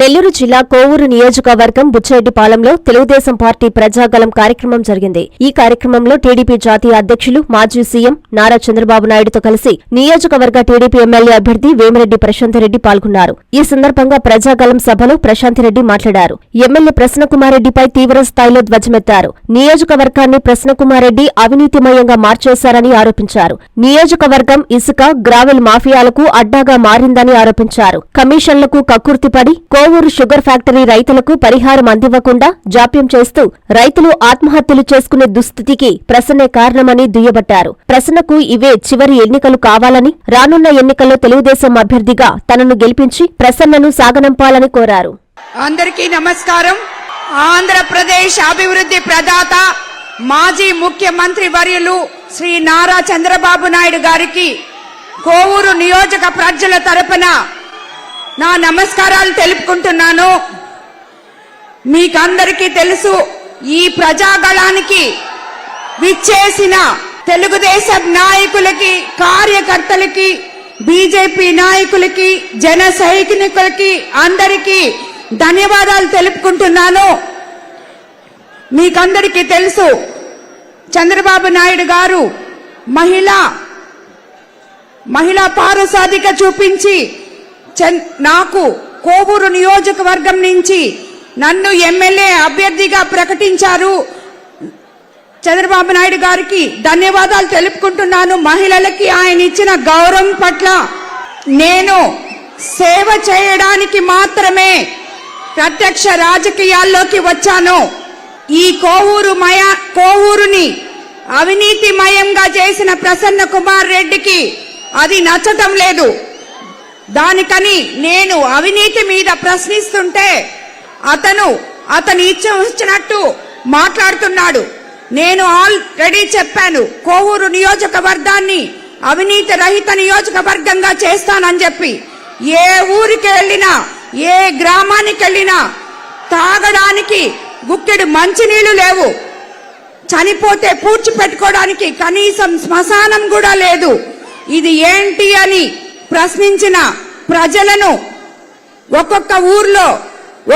నెల్లూరు జిల్లా కోవూరు నియోజకవర్గం బుచ్చెరెడ్డిపాలెంలో తెలుగుదేశం పార్టీ ప్రజాగలం కార్యక్రమం జరిగింది. ఈ కార్యక్రమంలో టీడీపీ జాతీయ అధ్యక్షులు మాజీ సీఎం నారా చంద్రబాబు నాయుడుతో కలిసి నియోజకవర్గ టీడీపీ ఎమ్మెల్యే అభ్యర్థి వేమిరెడ్డి ప్రశాంతిరెడ్డి పాల్గొన్నారు. ఈ సందర్భంగా ప్రజాగలం సభలో ప్రశాంతిరెడ్డి మాట్లాడారు. ఎమ్మెల్యే ప్రసన్నకుమారెడ్డిపై తీవ్ర స్థాయిలో ధ్వజమెత్తారు. నియోజకవర్గాన్ని ప్రసన్నకుమారెడ్డి అవినీతిమయంగా మార్చేశారని ఆరోపించారు. నియోజకవర్గం ఇసుక గ్రావెల్ మాఫియాలకు అడ్డాగా మారిందని ఆరోపించారు. కమిషన్లకు కక్కుర్తిపడి కో కోవూరు షుగర్ ఫ్యాక్టరీ రైతులకు పరిహారం అందివ్వకుండా జాప్యం చేస్తూ రైతులు ఆత్మహత్యలు చేసుకునే దుస్థితికి ప్రసన్నే కారణమని దుయ్యబట్టారు. ప్రసన్నకు ఇవే చివరి ఎన్నికలు కావాలని రానున్న ఎన్నికల్లో తెలుగుదేశం అభ్యర్థిగా తనను గెలిపించి ప్రసన్నను సాగనంపాలని కోరారు. అందరికీ నమస్కారం. ఆంధ్రప్రదేశ్ అభివృద్ధి ప్రదాత మాజీ ముఖ్యమంత్రి వర్యులు శ్రీ నారా చంద్రబాబు నాయుడు గారికి కోవూరు నియోజక ప్రజల తరపున నా నమస్కారాలు తెలుపుకుంటున్నాను. మీకందరికీ తెలుసు ఈ ప్రజాగళానికి విచ్చేసిన తెలుగుదేశం నాయకులకి కార్యకర్తలకి బీజేపీ నాయకులకి జన సైనికులకి అందరికీ ధన్యవాదాలు తెలుపుకుంటున్నాను. మీకందరికీ తెలుసు చంద్రబాబు నాయుడు గారు మహిళా మహిళా పారసాధిక చూపించి నాకు కోవూరు నియోజకవర్గం నుంచి నన్ను ఎమ్మెల్యే అభ్యర్థిగా ప్రకటించారు. చంద్రబాబు నాయుడు గారికి ధన్యవాదాలు తెలుపుకుంటున్నాను. మహిళలకి ఆయన ఇచ్చిన గౌరవం పట్ల నేను సేవ చేయడానికి మాత్రమే ప్రత్యక్ష రాజకీయాల్లోకి వచ్చాను. ఈ కోవూరు మయ కోవూరుని అవినీతిమయంగా చేసిన ప్రసన్న కుమార్ రెడ్డికి అది నచ్చటం లేదు. దానికని నేను అవినీతి మీద ప్రశ్నిస్తుంటే అతను అతని ఇచ్చ మాట్లాడుతున్నాడు. నేను ఆల్రెడీ చెప్పాను కోవూరు నియోజకవర్గాన్ని అవినీతి రహిత నియోజకవర్గంగా చేస్తానని చెప్పి. ఏ ఊరికి వెళ్ళినా ఏ గ్రామానికి వెళ్ళినా తాగడానికి గుక్కెడు మంచినీళ్ళు లేవు. చనిపోతే పూడ్చి పెట్టుకోవడానికి కనీసం శ్మశానం కూడా లేదు. ఇది ఏంటి అని ప్రశ్నించిన ప్రజలను ఒక్కొక్క ఊర్లో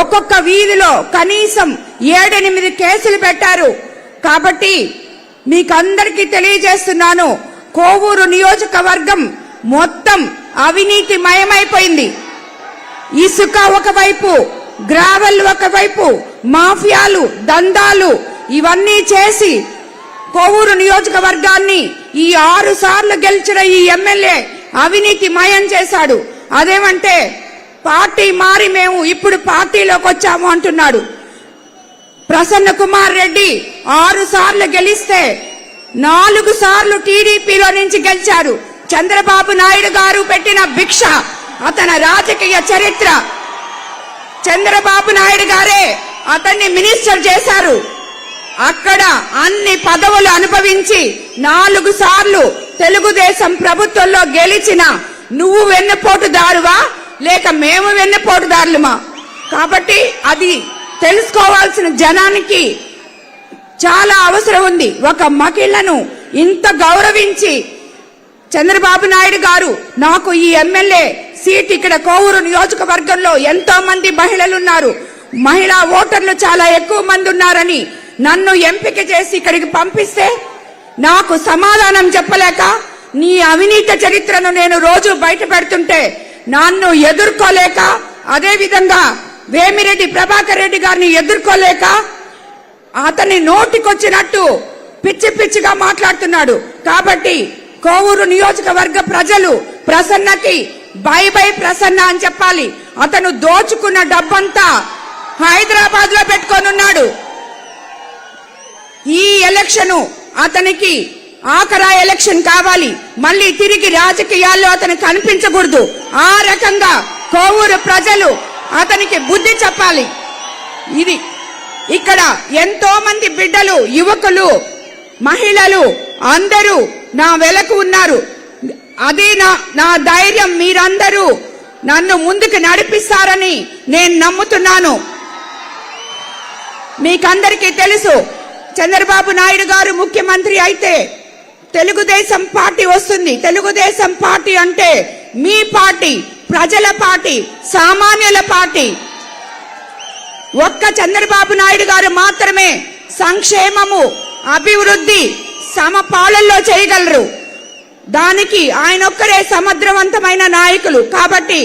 ఒక్కొక్క వీధిలో కనీసం ఏడెనిమిది కేసులు పెట్టారు. కాబట్టి మీకందరికీ తెలియజేస్తున్నాను కోవూరు నియోజకవర్గం మొత్తం అవినీతి మయమైపోయింది. ఇసుక ఒకవైపు గ్రావెల్ ఒకవైపు మాఫియాలు దందాలు ఇవన్నీ చేసి కోవూరు నియోజకవర్గాన్ని ఈ ఆరు సార్లు గెలిచిన ఈ ఎమ్మెల్యే అవినీతి మయం చేశాడు. అదేమంటే పార్టీ మారి మేము ఇప్పుడు పార్టీలోకి వచ్చాము అంటున్నాడు. ప్రసన్న కుమార్ రెడ్డి ఆరు సార్లు గెలిస్తే నాలుగు సార్లు టీడీపీలో నుంచి గెలిచారు. చంద్రబాబు నాయుడు గారు పెట్టిన భిక్ష అతని రాజకీయ చరిత్ర. చంద్రబాబు నాయుడు గారే అతన్ని మినిస్టర్ చేశారు. అక్కడ అన్ని పదవులు అనుభవించి నాలుగు సార్లు తెలుగుదేశం ప్రభుత్వంలో గెలిచిన నువ్వు వెన్నపోటుదారువా? లేక మేము వెన్నపోటుదారులమా? కాబట్టి అది తెలుసుకోవాల్సిన జనానికి చాలా అవసరం ఉంది. ఒక మహిళను ఇంత గౌరవించి చంద్రబాబు నాయుడు గారు నాకు ఈ ఎమ్మెల్యే సీట్ ఇక్కడ కోవూరు నియోజకవర్గంలో ఎంతో మంది మహిళలు ఉన్నారు మహిళా ఓటర్లు చాలా ఎక్కువ మంది ఉన్నారని నన్ను ఎంపిక చేసి ఇక్కడికి పంపిస్తే నాకు సమాధానం చెప్పలేక నీ అవినీత చరిత్రను నేను రోజు బయట పెడుతుంటే నన్ను ఎదుర్కోలేక అదే విధంగా వేమిరెడ్డి ప్రభాకర్ రెడ్డి గారిని ఎదుర్కోలేక అతని నోటికొచ్చినట్టు పిచ్చి పిచ్చిగా మాట్లాడుతున్నాడు. కాబట్టి కోవూరు నియోజకవర్గ ప్రజలు ప్రసన్నకి బై బై ప్రసన్న అని చెప్పాలి. అతను దోచుకున్న డబ్బంతా హైదరాబాద్లో పెట్టుకొనున్నాడు ఈ ఎలక్షను అతనికి ఆఖరా ఎలక్షన్ కావాలి. మళ్ళీ తిరిగి రాజకీయాల్లో అతను కనిపించకూడదు. ఆ రకంగా కోవూరు ప్రజలు అతనికి బుద్ధి చెప్పాలి. ఇది ఇక్కడ ఎంతో మంది బిడ్డలు యువకులు మహిళలు అందరూ నా వెలకు ఉన్నారు. అది నా నా ధైర్యం మీరందరూ నన్ను ముందుకు నడిపిస్తారని నేను నమ్ముతున్నాను. మీకందరికీ తెలుసు చంద్రబాబు నాయుడు గారు ముఖ్యమంత్రి అయితే తెలుగుదేశం పార్టీ వస్తుంది. తెలుగుదేశం పార్టీ అంటే మీ పార్టీ ప్రజల పార్టీ సామాన్యుల పార్టీ. ఒక్క చంద్రబాబు నాయుడు గారు మాత్రమే సంక్షేమము అభివృద్ధి సమపాలనలో చేయగలరు. దానికి ఆయన ఒక్కరే సమగ్రవంతమైన నాయకులు. కాబట్టి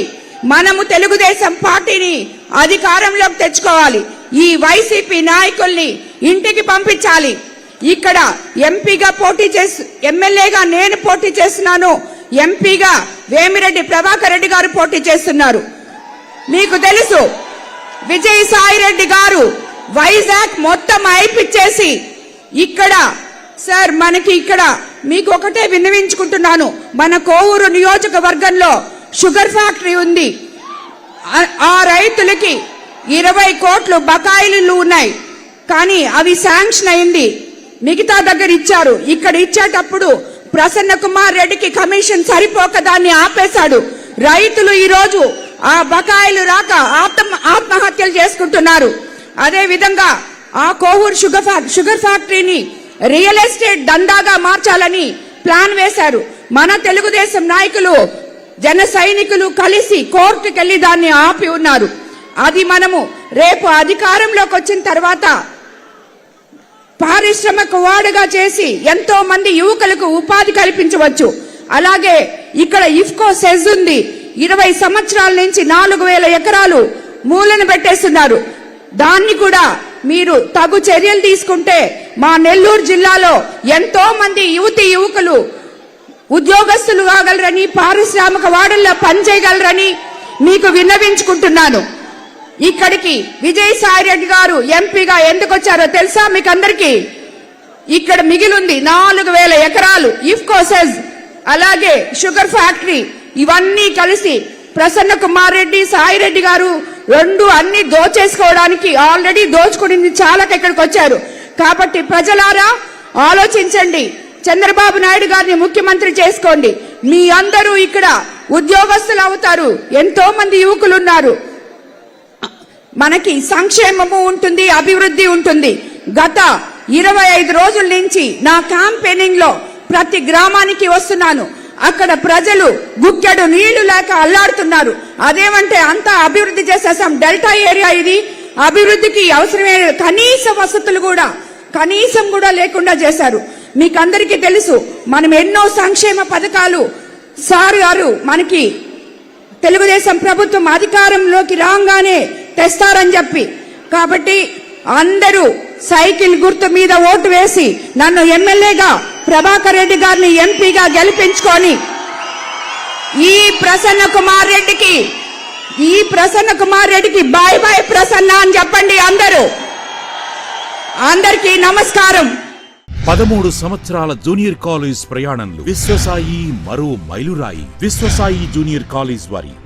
మనము తెలుగుదేశం పార్టీని అధికారంలోకి తెచ్చుకోవాలి. ఈ వైసీపీ నాయకుల్ని ఇంటికి పంపించాలి. ఇక్కడ ఎంపీగా పోటీ చేసి ఎమ్మెల్యేగా నేను పోటీ చేస్తున్నాను. ఎంపీగా వేమిరెడ్డి ప్రభాకర్ రెడ్డి గారు పోటీ చేస్తున్నారు. మీకు తెలుసు విజయసాయి రెడ్డి గారు వైజాగ్ మొత్తం అయిపిచ్చేసి ఇక్కడ సార్ మనకి ఇక్కడ మీకు ఒకటే విన్నవించుకుంటున్నాను. మన కోవూరు నియోజకవర్గంలో షుగర్ ఫ్యాక్టరీ ఉంది. ఆ- ఆ రైతులకి ఇరవై కోట్లు బకాయిలు ఉన్నాయి. కానీ అవి శాంక్షన్ అయింది. మిగతా దగ్గర ఇచ్చారు. ఇక్కడ ఇచ్చేటప్పుడు ప్రసన్న కుమార్ రెడ్డికి కమిషన్ సరిపోక దాన్ని ఆపేశాడు. రైతులు ఈ రోజు ఆ బకాయిలు రాక ఆత్మ ఆత్మహత్యలు చేసుకుంటున్నారు. అదే విధంగా ఆ కోవూరు షుగర్ షుగర్ ఫ్యాక్టరీని రియల్ ఎస్టేట్ దందాగా మార్చాలని ప్లాన్ వేశారు. మన తెలుగుదేశం నాయకులు జన సైనికులు కలిసి కోర్టుకెళ్ళి దాన్ని ఆపి ఉన్నారు. అది మనము రేపు అధికారంలోకి వచ్చిన తర్వాత పారిశ్రామిక వాడుగా చేసి ఎంతో మంది యువకులకు ఉపాధి కల్పించవచ్చు. అలాగే ఇక్కడ ఇఫ్కో సెజ్ ఉంది. ఇరవై సంవత్సరాల నుంచి నాలుగు వేల ఎకరాలు మూలను పెట్టేస్తున్నారు. దాన్ని కూడా మీరు తగు చర్యలు తీసుకుంటే మా నెల్లూరు జిల్లాలో ఎంతో మంది యువతి యువకులు ఉద్యోగస్తులు కాగలరని పారిశ్రామిక వాడల్లో పనిచేయగలరని మీకు విన్నవించుకుంటున్నాను. ఇక్కడికి విజయసాయి రెడ్డి గారు ఎంపీగా ఎందుకు వచ్చారో తెలుసా మీకు అందరికి ఇక్కడ మిగిలింది నాలుగు వేల ఎకరాలు ఇఫ్కో సెజ్ అలాగే షుగర్ ఫ్యాక్టరీ. ఇవన్నీ కలిసి ప్రసన్న కుమార్ రెడ్డి సాయి రెడ్డి గారు రెండు అన్ని దోచేసుకోవడానికి ఆల్రెడీ దోచుకుని చాలా ఇక్కడికి వచ్చారు. కాబట్టి ప్రజలారా ఆలోచించండి. చంద్రబాబు నాయుడు గారిని ముఖ్యమంత్రి చేసుకోండి. మీ అందరూ ఇక్కడ ఉద్యోగస్తులు అవుతారు. ఎంతో మంది యువకులు ఉన్నారు మనకి సంక్షేమము ఉంటుంది అభివృద్ధి ఉంటుంది. గత ఇరవై ఐదు రోజుల నుంచి నా క్యాంపెయినింగ్లో ప్రతి గ్రామానికి వస్తున్నాను. అక్కడ ప్రజలు గుక్కెడు నీళ్ళు లేక అల్లాడుతున్నారు. అదేమంటే అంతా అభివృద్ధి చేసేసాం. డెల్టా ఏరియా ఇది. అభివృద్ధికి అవసరమైన కనీస వసతులు కూడా కనీసం కూడా లేకుండా చేశారు. మీకు అందరికీ తెలుసు మనం ఎన్నో సంక్షేమ పథకాలు సార్ గారు మనకి తెలుగుదేశం ప్రభుత్వం అధికారంలోకి రాగానే తెస్తారని చెప్పి. కాబట్టి అందరూ సైకిల్ గుర్తు మీద ఓటు వేసి నన్ను ఎమ్మెల్యేగా ప్రభాకర్ రెడ్డి గారిని ఎంపీగా గెలిపించుకొని ఈ ప్రసన్న కుమార్ రెడ్డికి ఈ ప్రసన్న కుమార్ రెడ్డికి బాయ్ బాయ్ ప్రసన్న అని చెప్పండి అందరూ. అందరికీ నమస్కారం. పదమూడు సంవత్సరాల జూనియర్ కాలేజ్ ప్రయాణంలో విశ్వసాయి మరో మైలురాయి. విశ్వసాయి జూనియర్ కాలేజ్ వారి